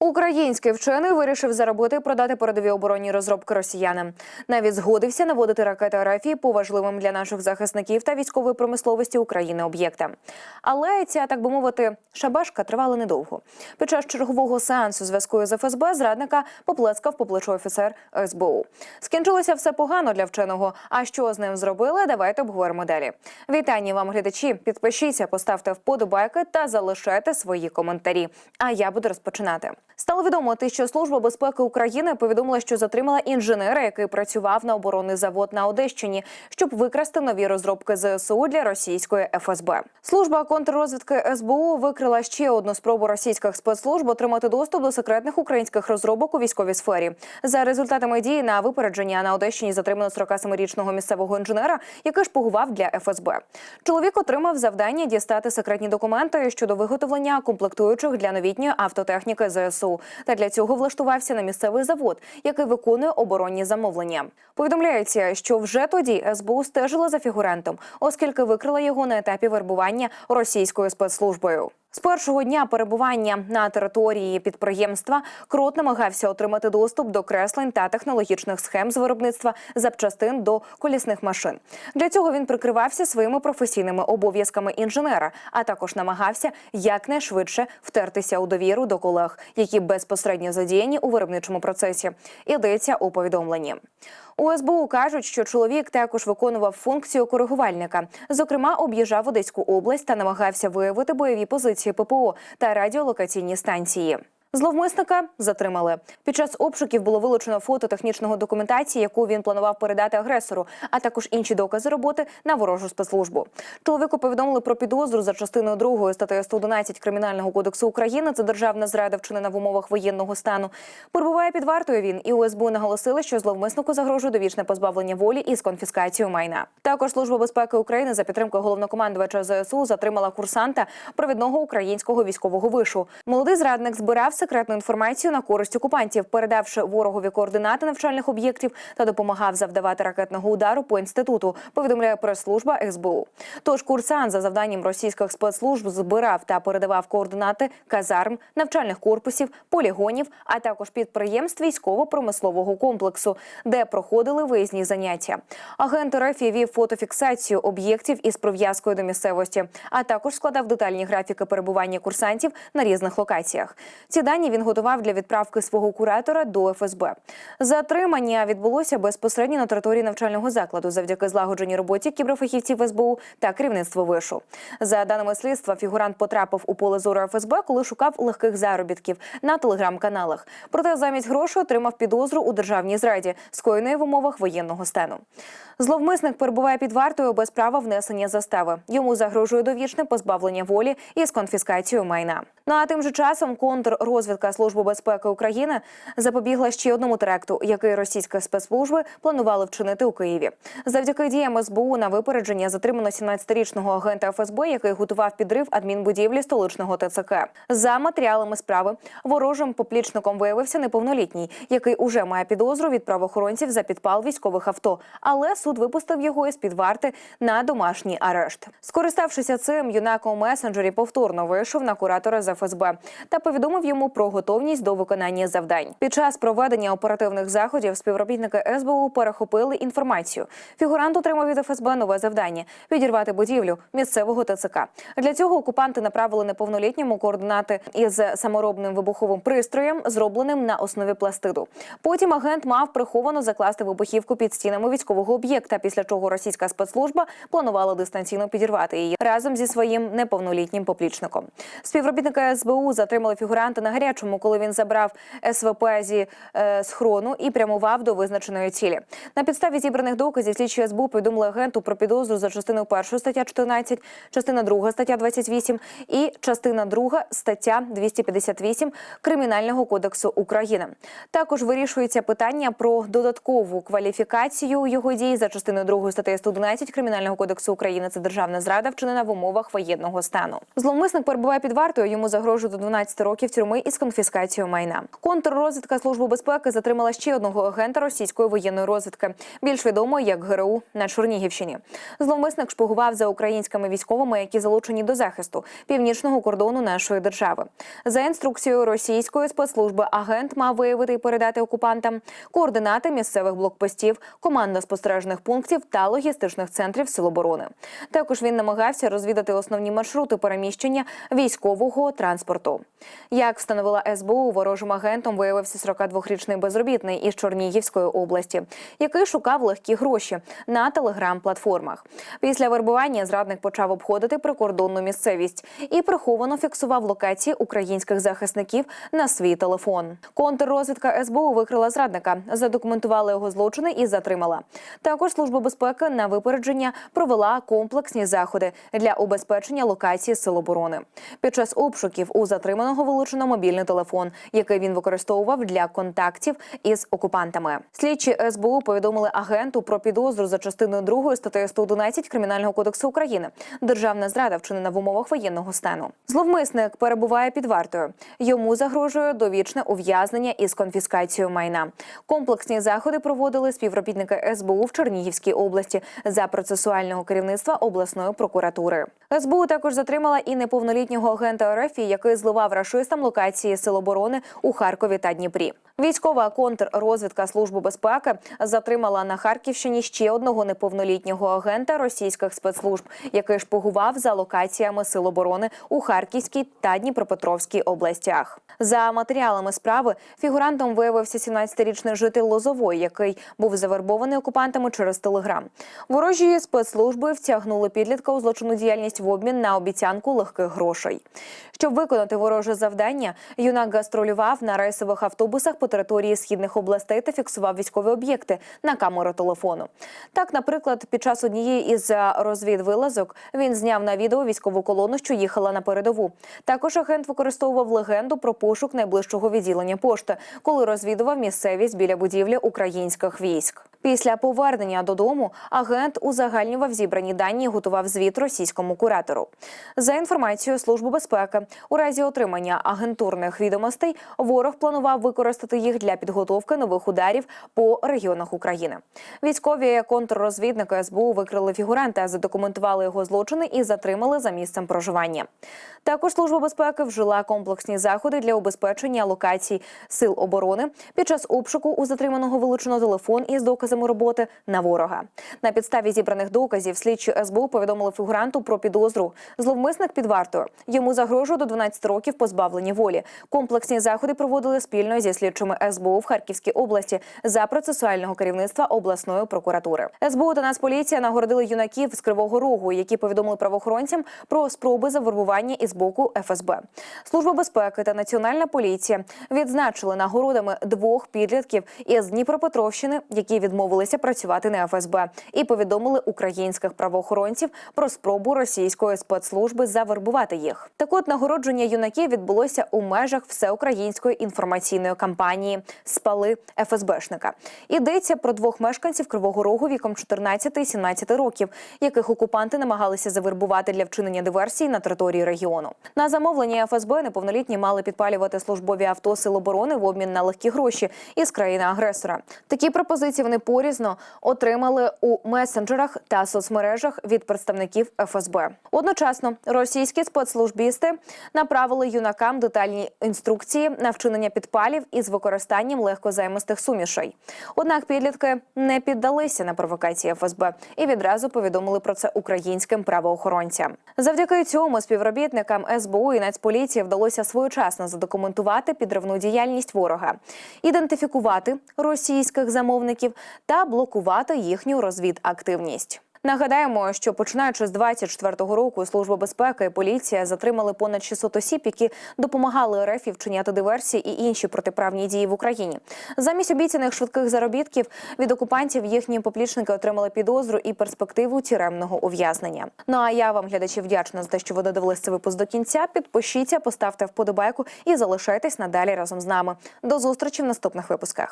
Український вчений вирішив заробити і продати передові оборонні розробки росіянам. Навіть згодився наводити ракети РФ по важливим для наших захисників та військової промисловості України об'єктам. Але ця, так би мовити, шабашка тривала недовго. Під час чергового сеансу зв'язку з ФСБ зрадника поплескав по плечу офіцер СБУ. Скінчилося все погано для вченого. А що з ним зробили? Давайте обговоримо далі. Вітання вам, глядачі. Підпишіться, поставте вподобайки та залишайте свої коментарі. А я буду розпочинати. Стало відомо, те, що служба безпеки України повідомила, що затримала інженера, який працював на оборонний завод на Одещині, щоб викрасти нові розробки ЗСУ для російської ФСБ. Служба контррозвідки СБУ викрила ще одну спробу російських спецслужб отримати доступ до секретних українських розробок у військовій сфері. За результатами дії на випередження на Одещині затримано 47-річного місцевого інженера, який шпигував для ФСБ. Чоловік отримав завдання дістати секретні документи щодо виготовлення комплектуючих для новітньої автотехніки ЗСУ. Та для цього влаштувався на місцевий завод, який виконує оборонні замовлення. Повідомляється, що вже тоді СБУ стежила за фігурантом, оскільки викрила його на етапі вербування російською спецслужбою. З першого дня перебування на території підприємства крот намагався отримати доступ до креслень та технологічних схем з виробництва запчастин до колісних машин. Для цього він прикривався своїми професійними обов'язками інженера, а також намагався якнайшвидше втертися у довіру до колег, які безпосередньо задіяні у виробничому процесі. Йдеться у повідомленні. У СБУ кажуть, що чоловік також виконував функцію коригувальника. Зокрема, об'їжджав Одеську область та намагався виявити бойові позиції ППО та радіолокаційні станції. Зловмисника затримали. Під час обшуків було вилучено фото технічного документації, яку він планував передати агресору, а також інші докази роботи на ворожу спецслужбу. Чоловіку повідомили про підозру за частиною 2 статтею 111 кримінального кодексу України. Це державна зрада вчинена в умовах воєнного стану. Перебуває під вартою він і у СБУ наголосили, що зловмиснику загрожує довічне позбавлення волі із конфіскацією майна. Також служба безпеки України за підтримкою головнокомандувача ЗСУ затримала курсанта провідного українського військового вишу. Молодий зрадник збирав секретну інформацію на користь окупантів, передавши ворогові координати навчальних об'єктів та допомагав завдавати ракетного удару по інституту. Повідомляє прес-служба СБУ. Тож курсант за завданням російських спецслужб збирав та передавав координати казарм, навчальних корпусів, полігонів, а також підприємств військово-промислового комплексу, де проходили виїзні заняття. Агент РФ вів фотофіксацію об'єктів із прив'язкою до місцевості, а також складав детальні графіки перебування курсантів на різних локаціях. Ці дані він готував для відправки свого куратора до ФСБ. Затримання відбулося безпосередньо на території навчального закладу завдяки злагодженій роботі кіберфахівців СБУ та керівництва вишу. За даними слідства, фігурант потрапив у поле зору ФСБ, коли шукав легких заробітків на телеграм-каналах. Проте замість грошей отримав підозру у державній зраді, скоєної в умовах воєнного стану. Зловмисник перебуває під вартою без права внесення застави. Йому загрожує довічне позбавлення волі із конфіскацією майна. Ну а тим же часом контррозвідка Служби безпеки України запобігла ще одному теракту, який російські спецслужби планували вчинити у Києві. Завдяки діям СБУ на випередження затримано 17-річного агента ФСБ, який готував підрив адмінбудівлі столичного ТЦК. За матеріалами справи ворожим поплічником виявився неповнолітній, який уже має підозру від правоохоронців за підпал військових авто. Але суд випустив його із під варти на домашній арешт. Скориставшися цим, юнак у месенджері повторно вийшов на куратора з ФСБ та повідомив йому про готовність до виконання завдань. Під час проведення оперативних заходів співробітники СБУ перехопили інформацію. Фігурант отримав від ФСБ нове завдання відірвати будівлю місцевого ТЦК. Для цього окупанти направили неповнолітньому координати із саморобним вибуховим пристроєм, зробленим на основі пластиду. Потім агент мав приховано закласти вибухівку під стінами військового об'єкта, після чого російська спецслужба планувала дистанційно підірвати її разом зі своїм неповнолітнім поплічником. Співробітники СБУ затримали фігуранта на гарячому, коли він забрав СВП зі е, схрону і прямував до визначеної цілі. На підставі зібраних доказів слідчі СБУ повідомили агенту про підозру за частиною 1 стаття 14, частина 2 стаття 28 і частина 2 стаття 258 Кримінального кодексу України. Також вирішується питання про додаткову кваліфікацію його дій за частиною 2 статті 111 Кримінального кодексу України. Це державна зрада, вчинена в умовах воєнного стану. Зловмисник перебуває під вартою. Йому загрожує до 12 років тюрми із конфіскацією майна. Контррозвідка служби безпеки затримала ще одного агента російської воєнної розвідки, більш відомого як ГРУ на Чернігівщині. Зловмисник шпигував за українськими військовими, які залучені до захисту північного кордону нашої держави. За інструкцією російської спецслужби агент мав виявити і передати окупантам координати місцевих блокпостів, командно-спостережних пунктів та логістичних центрів Сил оборони. Також він намагався розвідати основні маршрути переміщення військового транспорту. Як встановила СБУ, ворожим агентом виявився 42-річний безробітний із Чернігівської області, який шукав легкі гроші на телеграм-платформах. Після вербування зрадник почав обходити прикордонну місцевість і приховано фіксував локації українських захисників на свій телефон. Контррозвідка СБУ викрила зрадника, задокументувала його злочини і затримала. Також служба безпеки на випередження провела комплексні заходи для убезпечення локації сил оборони. Під час обшуків у затриманого вилучено мобільний телефон, який він використовував для контактів із окупантами. Слідчі СБУ повідомили агенту про підозру за частиною 2 статтею 111 кримінального кодексу України. Державна зрада вчинена в умовах воєнного стану. Зловмисник перебуває під вартою. Йому загрожує довічне ув'язнення із конфіскацією майна. Комплексні заходи проводили співробітники СБУ в Чернігівській області за процесуального керівництва обласної прокуратури. СБУ також затримала і неповнолітнього агента РФ, який зливав рашистам локації сил оборони у Харкові та Дніпрі. Військова контррозвідка служби безпеки затримала на Харківщині ще одного неповнолітнього агента російських спецслужб, який шпигував за локаціями сил оборони у Харківській та Дніпропетровській областях. За матеріалами справи фігурантом виявився 17-річний житель Лозової, який був завербований окупантами через телеграм. Ворожі спецслужби втягнули підлітка у злочинну діяльність в обмін на обіцянку легких грошей. Щоб виконати вороже завдання, юнак гастролював на рейсових автобусах по території східних областей та фіксував військові об'єкти на камеру телефону. Так, наприклад, під час однієї із е, розвідвилазок він зняв на відео військову колону, що їхала на передову. Також агент використовував легенду про пошук найближчого відділення пошти, коли розвідував місцевість біля будівлі українських військ. Після повернення додому агент узагальнював зібрані дані і готував звіт російському куратору. За інформацією Служби безпеки, у разі отримання агентурних відомостей ворог планував використати їх для підготовки нових ударів по регіонах України. Військові контррозвідники СБУ викрили фігуранта, задокументували його злочини і затримали за місцем проживання. Також служба безпеки вжила комплексні заходи для убезпечення локацій сил оборони. Під час обшуку у затриманого вилучено телефон із доказами роботи на ворога. На підставі зібраних доказів слідчі СБУ повідомили фігуранту про підозру. Зловмисник під вартою. Йому загрожує до 12 років позбавлення волі. Комплексні заходи проводили спільно зі слідчими СБУ в Харківській області за процесуального керівництва обласної прокуратури. СБУ та Нацполіція нагородили юнаків з Кривого Рогу, які повідомили правоохоронцям про спроби завербування із боку ФСБ. Служба безпеки та національна поліція відзначили нагородами двох підлітків із Дніпропетровщини, які відмовилися працювати на ФСБ, і повідомили українських правоохоронців про спробу російської спецслужби завербувати їх. Так от нагородження юнаків відбулося у межах всеукраїнської інформаційної кампанії Спали ФСБшника. Йдеться про двох мешканців Кривого Рогу віком 14 і 17 років, яких окупанти намагалися завербувати для вчинення диверсій на території регіону. На замовлення ФСБ неповнолітні мали підпалювати службові авто сил оборони в обмін на легкі гроші із країни-агресора. Такі пропозиції вони порізно отримали у месенджерах та соцмережах від представників ФСБ. Одночасно російські спецслужбісти направили юнакам детальні інструкції на вчинення підпалів із використанням легкозаймистих сумішей. Однак підлітки не піддалися на провокації ФСБ і відразу повідомили про це українським правоохоронцям. Завдяки цьому співробітникам СБУ і Нацполіції вдалося своєчасно задокументувати підривну діяльність ворога, ідентифікувати російських замовників та блокувати їхню розвідактивність. Нагадаємо, що починаючи з 24-го року служба безпеки і поліція затримали понад 600 осіб, які допомагали РФ вчиняти диверсії і інші протиправні дії в Україні. Замість обіцяних швидких заробітків від окупантів їхні поплічники отримали підозру і перспективу тюремного ув'язнення. Ну а я вам глядачі вдячна за те, що ви додивились цей випуск до кінця. Підпишіться, поставте вподобайку і залишайтесь надалі разом з нами. До зустрічі в наступних випусках.